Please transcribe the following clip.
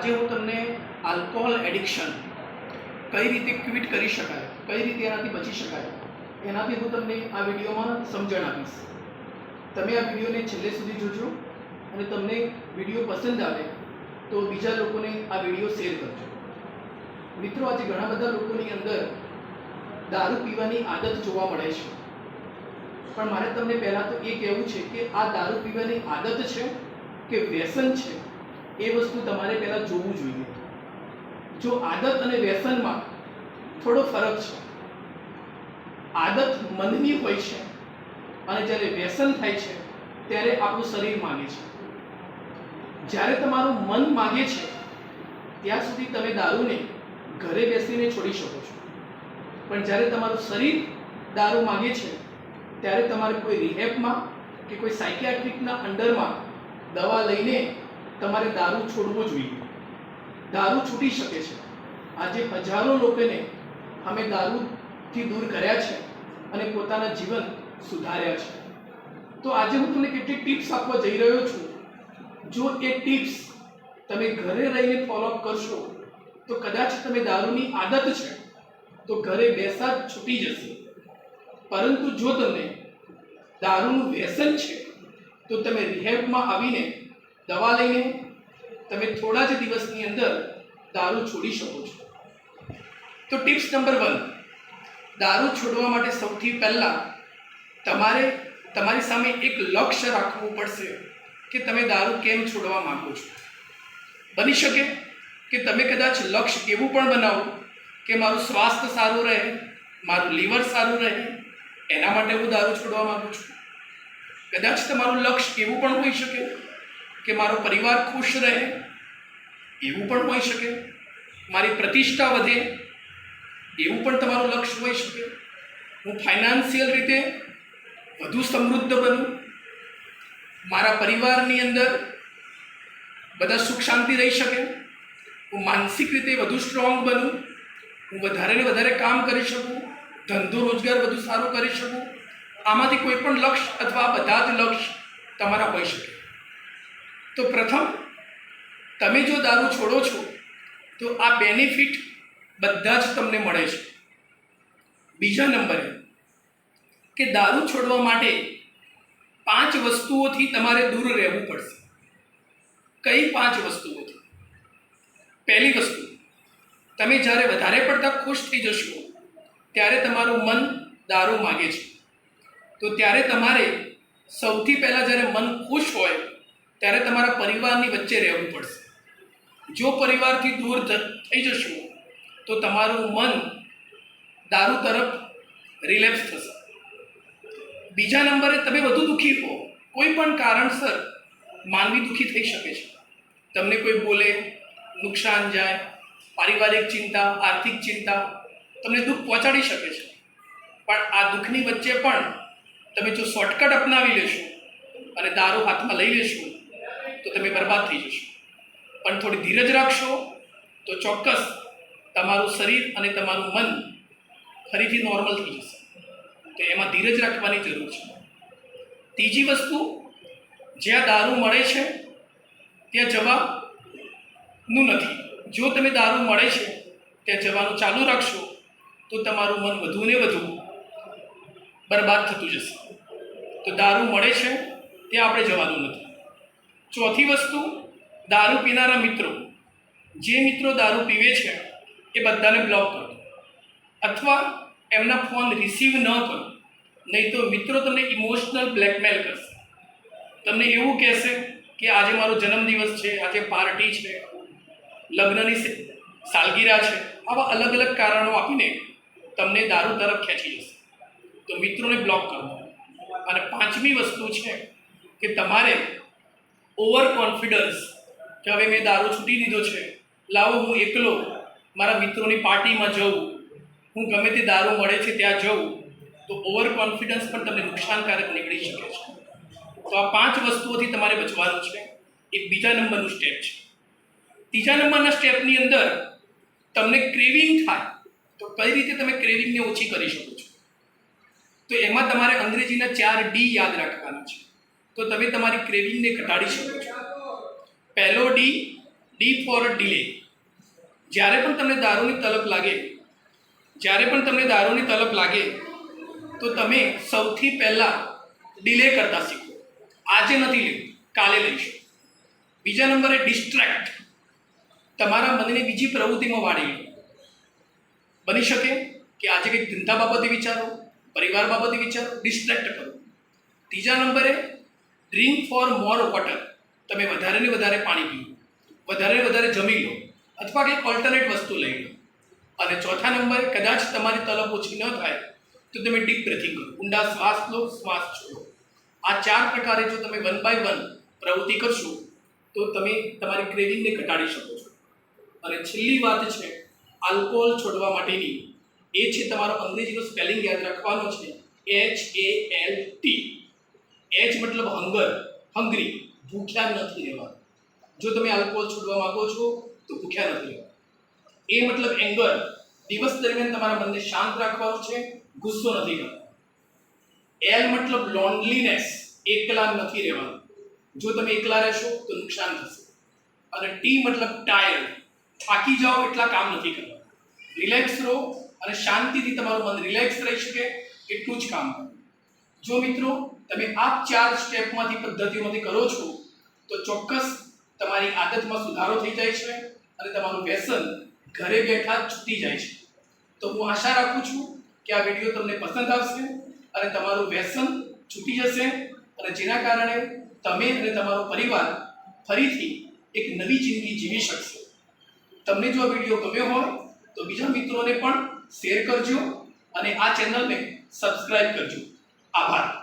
આજે હું તમને આલ્કોહોલ એડિક્શન કઈ રીતે ક્વિટ કરી શકાય, કઈ રીતે એનાથી બચી શકાય, એનાથી હું તમને આ વિડીયોમાં સમજણ આપીશ. તમે આ વિડીયોને છેલ્લે સુધી જોજો અને તમને વીડિયો પસંદ આવે તો બીજા લોકોને આ વીડિયો શેર કરજો. મિત્રો, આજે ઘણા બધા લોકોની અંદર દારૂ પીવાની આદત જોવા મળે છે. પણ મારે તમને પહેલાં તો એ કહેવું છે કે આ દારૂ પીવાની આદત છે કે વ્યસન છે? એ વસ્તુ તમારે પહેલાં જોવું જોઈએ. જો આદત અને વ્યસનમાં થોડો ફરક છે. આદત મનની હોય છે અને જ્યારે વ્યસન થાય છે, ત્યારે આપણું શરીર માગે છે. જ્યારે તમારું મન માગે છે, ત્યાં સુધી તમે દારૂને ઘરે બેસીને છોડી શકો છો. પણ જ્યારે તમારું શરીર દારૂ માગે છે, ત્યારે તમારે કોઈ રિહેબમાં કે કોઈ સાયકિયાટ્રિકના અંડરમાં દવા લઈને તમારે દારૂ છોડવો જોઈએ. દારૂ છૂટી શકે છે. આજે હજારો લોકોને અમે દારૂથી દૂર કર્યા છે અને પોતાના જીવન સુધાર્યા છે. તો આજે હું તમને કેટલીક ટિપ્સ આપવા જઈ રહ્યો છું. જો એ ટિપ્સ તમે ઘરે રહીને ફોલોઅપ કરશો, તો કદાચ તમે દારૂની આદત છે, તો ઘરે બેસા છૂટી જશે. પરંતુ જો તમને દારૂનું વ્યસન છે, તો તમે રિહેબમાં આવીને દવા લઈને તમે થોડા જ દિવસની અંદર દારૂ છોડી શકો છો. તો ટિપ્સ નંબર વન, દારૂ છોડવા માટે સૌથી પહેલાં તમારે તમારી સામે એક લક્ષ્ય રાખવું પડશે કે તમે દારૂ કેમ છોડવા માંગો છો. બની શકે કે તમે કદાચ લક્ષ્ય એવું પણ બનાવો કે મારું સ્વાસ્થ્ય સારું રહે, મારું લીવર સારું રહે, એના માટે હું દારૂ છોડવા માગું છું. કદાચ તમારું લક્ષ્ય એવું પણ હોઈ શકે કે મારો પરિવાર ખુશ રહે, એવું પણ હોઈ શકે? મારી પ્રતિષ્ઠા વધે, એવું પણ તમારું લક્ષ્ય હોઈ શકે? હું ફાઇનાન્શિયલ રીતે વધુ સમૃદ્ધ બનું? મારા પરિવારની અંદર બધા સુખ શાંતિ રહી શકે? હું માનસિક રીતે વધુ સ્ટ્રોંગ બનું? હું વધારે ને વધારે કામ કરી શકું? ધંધો રોજગાર વધુ સારું કરી શકું? આમાંથી કોઈ પણ લક્ષ્ય અથવા બધા જ લક્ષ્ય તમારા હોઈ શકે. તો પ્રથમ, તમે જો દારૂ છોડો છો, તો આ બેનિફિટ બધા જ તમને મળે છે. બીજા નંબરે, કે દારૂ છોડવા માટે પાંચ વસ્તુઓથી તમારે દૂર રહેવું પડશે. કઈ પાંચ વસ્તુઓથી? પહેલી વસ્તુ, તમે જ્યારે વધારે પડતા ખુશ થઈ જશો, ત્યારે તમારું મન દારૂ માગે છે. તો ત્યારે તમારે સૌથી પહેલાં જ્યારે મન ખુશ હોય ત્યારે તમારા પરિવારની વચ્ચે રહેવું પડશે. જો પરિવારથી દૂર થઈ જશો, તો તમારું મન દારૂ તરફ રિલેક્સ થશે. બીજા નંબરે તમે વધુ દુઃખી હો. કોઈ પણ કારણસર માનવી દુઃખી થઈ શકે છે. તમને કોઈ બોલે, નુકસાન જાય, પારિવારિક ચિંતા, આર્થિક ચિંતા, તમને દુઃખ પહોંચાડી શકે છે. પણ આ દુઃખની વચ્ચે પણ તમે જો શોર્ટકટ અપનાવી લેશો અને દારૂ હાથમાં લઈ લેશો તો તમે બરબાદ થઈ જશો. પણ થોડી ધીરજ રાખશો તો ચોક્કસ તમારું શરીર અને તમારું મન ફરીથી નોર્મલ થઈ જશે. તો એમાં ધીરજ રાખવાની જરૂર છે. ત્રીજી વસ્તુ, જ્યાં દારૂ મળે છે, ત્યાં જવાનું નથી. જો તમે દારૂ મળે છે, ત્યાં જવાનું ચાલુ રાખશો, તો તમારું મન વધુ ને વધુ બરબાદ થતું જશે. તો દારૂ મળે છે, ત્યાં આપણે જવાનું નથી. ચોથી વસ્તુ, દારૂ પીનારા મિત્રો. જે મિત્રો દારૂ પીવે છે, એ બધાને બ્લોક કરો. અથવા એમના ફોન રિસીવ ન કરો. નહીં તો મિત્રો તમને ઇમોશનલ બ્લેકમેલ કરશે. તમને એવું કહેશે કે આજે મારો જન્મદિવસ છે, આજે પાર્ટી છે, લગ્નની સાલગીરા છે, આવા અલગ અલગ કારણો આપીને તમને દારૂ તરફ ખેંચી જશે. તો મિત્રોને બ્લોક કરો. અને પાંચમી વસ્તુ છે કે તમારે ઓવર કોન્ફિડન્સ કે હવે મેં દારૂ છૂટી દીધો છે. લાવો, હું એકલો મારા મિત્રોની પાર્ટીમાં જઉં. હું ગમે તે દારૂ મળે છે ત્યાં જઉં. તો ઓવર કોન્ફિડન્સ પણ તમને નુકસાનકારક નીકળી શકે છે. તો આ પાંચ વસ્તુઓથી તમારે બચવાનું છે. એ બીજા નંબરનું સ્ટેપ છે. ત્રીજા નંબરના સ્ટેપની અંદર તમને ક્રેવિંગ થાય, તો કઈ રીતે તમે ક્રેવિંગને ઓછી કરી શકો છો? તો એમાં તમારે અંગ્રેજીના ચાર ડી યાદ રાખવાના છે. તો તમે તમારી ક્રેવિંગને ઘટાડી શકો છો. પહેલો ડી ડી ફોર ડિલે જ્યારે પણ તમને દારૂની તલબ લાગે, જ્યારે પણ તમને દારૂની તલબ લાગે, તો તમે સૌથી પહેલાં ડિલે કરતા શીખો. આજે નથી લેવું, કાલે લઈશું. બીજા નંબરે ડિસ્ટ્રેક્ટ તમારા મનને બીજી પ્રવૃત્તિમાં વાળી લો. બની શકે કે આજે કંઈક ધંધા બાબતે વિચારો, પરિવાર બાબતે વિચારો ડિસ્ટ્રેક્ટ કરો. ત્રીજા નંબરે ડ્રિંક ફોર મોર વોટર તમે વધારે ને વધારે પાણી પીઓ. વધારે ને વધારે જમી લો. અથવા કંઈક ઓલ્ટરનેટ વસ્તુ લઈ લો. અને ચોથા નંબરે કદાચ તમારી તલબ ઓછી ન થાય, તો તમે ડીપ બ્રેથિંગ કરો. ઊંડા શ્વાસ લો, શ્વાસ છોડો. આ ચાર પ્રકારે જો તમે વન બાય વન પ્રવૃત્તિ કરશો, તો તમે તમારી ક્રેવિંગને ઘટાડી શકો છો. અને છેલ્લી વાત છે આલ્કોહોલ છોડવા માટેની. એ છે તમારો અંગ્રેજીનો સ્પેલિંગ યાદ રાખવાનો છે H A L T H મતલબ હંગર હંગરી ભૂખ્યા નથી રહેવાનું. જો તમે આલ્કોહોલ છોડવા માંગો છો, તો ભૂખ્યા નથી રહેવાનું. એ મતલબ એંગર દિવસ દરમિયાન તમારા મનને શાંત રાખવાનું છે, ગુસ્સો નથી કરવાનો. એલ મતલબ લોનલીનેસ એકલા નથી રહેવાનું. જો તમે એકલા રહેશો, તો નુકસાન થશે. અને ટી મતલબ ટાયર થાકી જાઓ એટલા કામ નથી કરવા રિલેક્સ રહો અને શાંતિથી તમારું મન રિલેક્સ રહી શકે, એટલું જ કામ કરો. જો મિત્રો, તમે આ ચાર સ્ટેપમાંથી, પદ્ધતિઓમાંથી કરો છો, તો ચોક્કસ તમારી આદતમાં સુધારો થઈ જાય છે અને તમારું વ્યસન ઘરે બેઠા છૂટી જાય છે. તો હું આશા રાખું છું કે આ વીડિયો તમને પસંદ આવશે અને તમારું વ્યસન છૂટી જશે અને જેના કારણે તમે અને તમારો પરિવાર ફરીથી એક નવી જિંદગી જીવી શકશો. તમને જો આ વીડિયો ગમ્યો હોય, તો બીજા મિત્રોને પણ શેર કરજો અને આ ચેનલને સબસ્ક્રાઇબ કરજો. આભાર